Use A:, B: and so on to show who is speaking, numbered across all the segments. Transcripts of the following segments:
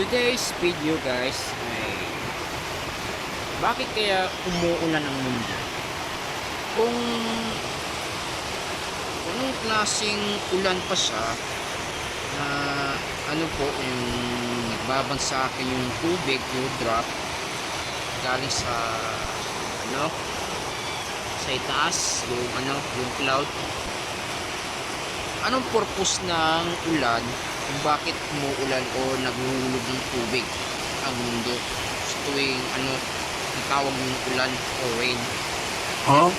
A: Today's video guys ay bakit kaya umuulan ang mundo? Kung anong klaseng ulan pa siya na ano po yung nagbaban sa akin yung tubig, yung drop galing sa ano sa itaas, yung ano, yung cloud anong purpose ng ulan kung bakit umuulan o naguhulog ng tubig ang mundo sa tuwing ano tawag ng ulan o rain.
B: Huh?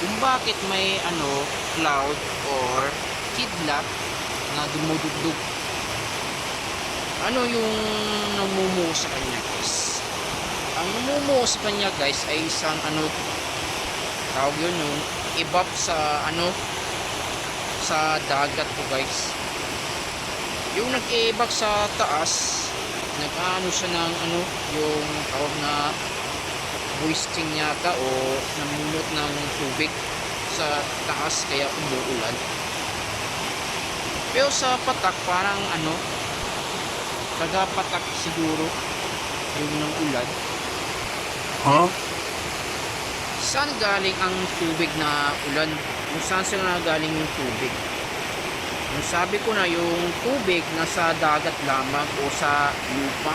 A: kung bakit may ano cloud or kidlat na dumudugdug ano yung namumuo sa kanya guys? Ang namumuo sa kanya guys ay isang ano tawag yun yung ibab sa ano sa dagat po guys yung nag-iibak sa taas nag-ano siya ng ano yung tawag na boosting yata o namumot ng tubig sa taas kaya umuulan. Pero sa patak parang ano tagapatak siguro yung ng ulan.
B: Huh?
A: saan galing ang tubig na ulan? Kung saan sila galing yung tubig yung sabi ko na yung tubig nasa dagat lamang o sa lupa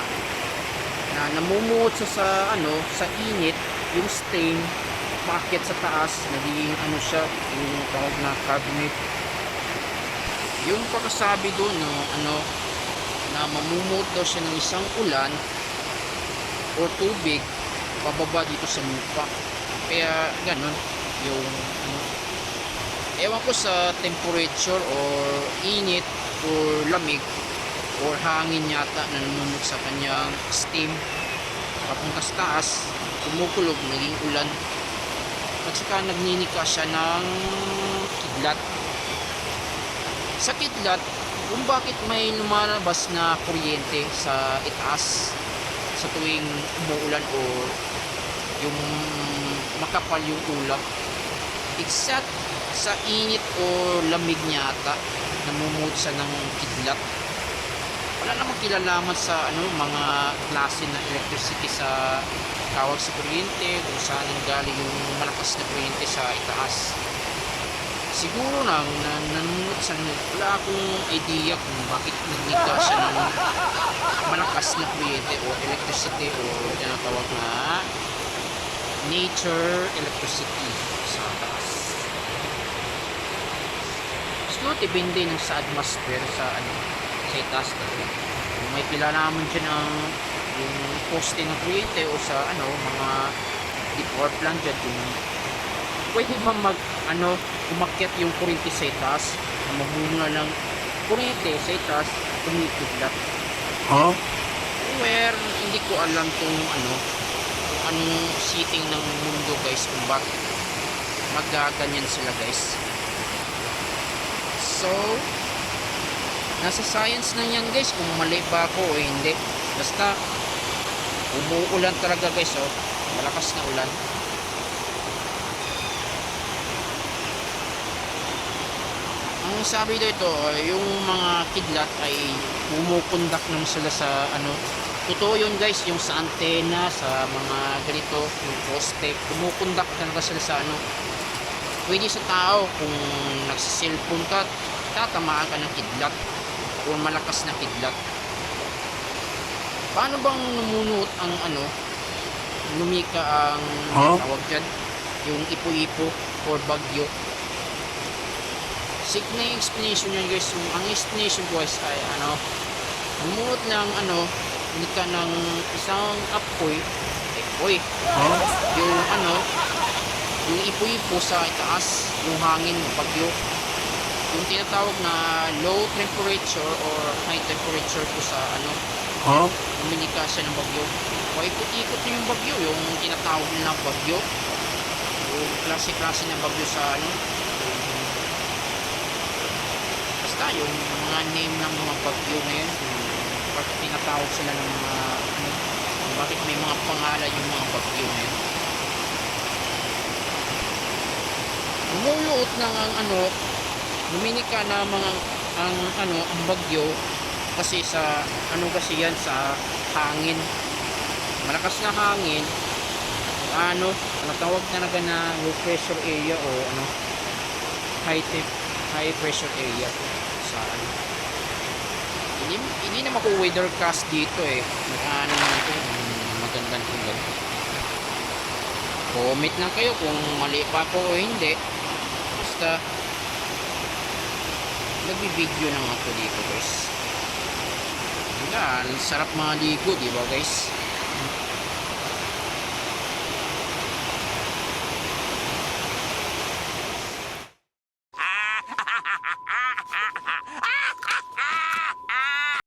A: na namumuot sa, sa ano sa init yung stain packet sa taas naging ano siya yung tawag na carbonate yung pagkasabi doon no ano na mamumuot daw siya ng isang ulan o tubig pababa dito sa lupa. Kaya ganun yung ano ewan ko sa temperature or init or lamig or hangin yata na namumot sa kanyang steam. Papunta sa taas kumukulog naging ulan. At saka nagninika siya ng kidlat. Sa kidlat kung bakit may lumalabas na kuryente sa itaas sa tuwing umuulan o yung makapal yung ulap. Exact sa init o lamig niya ata namumut siya ng kidlat. Wala namang kilalaman sa ano mga klase na electricity sa tawag sa kuryente kung saan galing yung malakas na kuryente sa itaas. Siguro lang na nanunod sa wala akong idea kung bakit nagnika siya ng malakas na kuryente o electricity o tinatawag na nature electricity sa taas siguro depende ng sa atmosphere sa ano sa itaas talaga kung may kilalaman dyan ng yung poste ng kuryente o sa ano mga deep power plant dyan kung pwede ba mag ano umakyat yung kuryente sa itaas na mahuna ng kuryente sa itaas kumikidlat
B: Huh?
A: where hindi ko alam kung ano kung anong sitting ng mundo guys kung bakit magaganyan sila guys so nasa science na yan guys. Kung mali ba ako o hindi. Basta umuulan talaga guys oh. Malakas na ulan. Ang sabi dito yung mga kidlat ay pumupundak naman sila sa ano totoo yun guys yung sa antena sa mga ganito yung poste pumupundak talaga sila sa ano pwede sa tao kung nagsiselfone ka tatamaan ka ng kidlat o malakas na kidlat. Paano bang namunot ang ano lumika ang
B: Huh?
A: tawag dyan? Yung ipo-ipo or bagyo? Sig na yung explanation niya guys. Yung ang explanation ko guys ay ano bumuot ng ano nika ng isang apoy. Apoy?
B: Huh?
A: yung ano yung ipo-ipo sa itaas yung hangin ng bagyo. Yung tinatawag na low temperature or high temperature po sa ano
B: Huh?
A: uminika siya ng bagyo. O ikot-ikot na yung bagyo yung tinatawag nila bagyo. Yung klase-klase ng bagyo sa ano. Basta yung mga name ng mga bagyo na yung bakit tinatawag sila ng mga ano bakit may mga pangalan yung mga bagyo na yun umuluot ng ang ano luminika na mga ang ano ang bagyo kasi sa ano kasi yan sa hangin. Malakas na hangin. Ano natawag talaga na low pressure area o ano high temp high pressure area sa ano. Hindi, hindi na mako weathercast dito eh. Ano naman ito mm, magandang tulad comment lang kayo kung mali pa ako o hindi basta nagbibideo lang ako dito guys. Yan sarap maligo di ba guys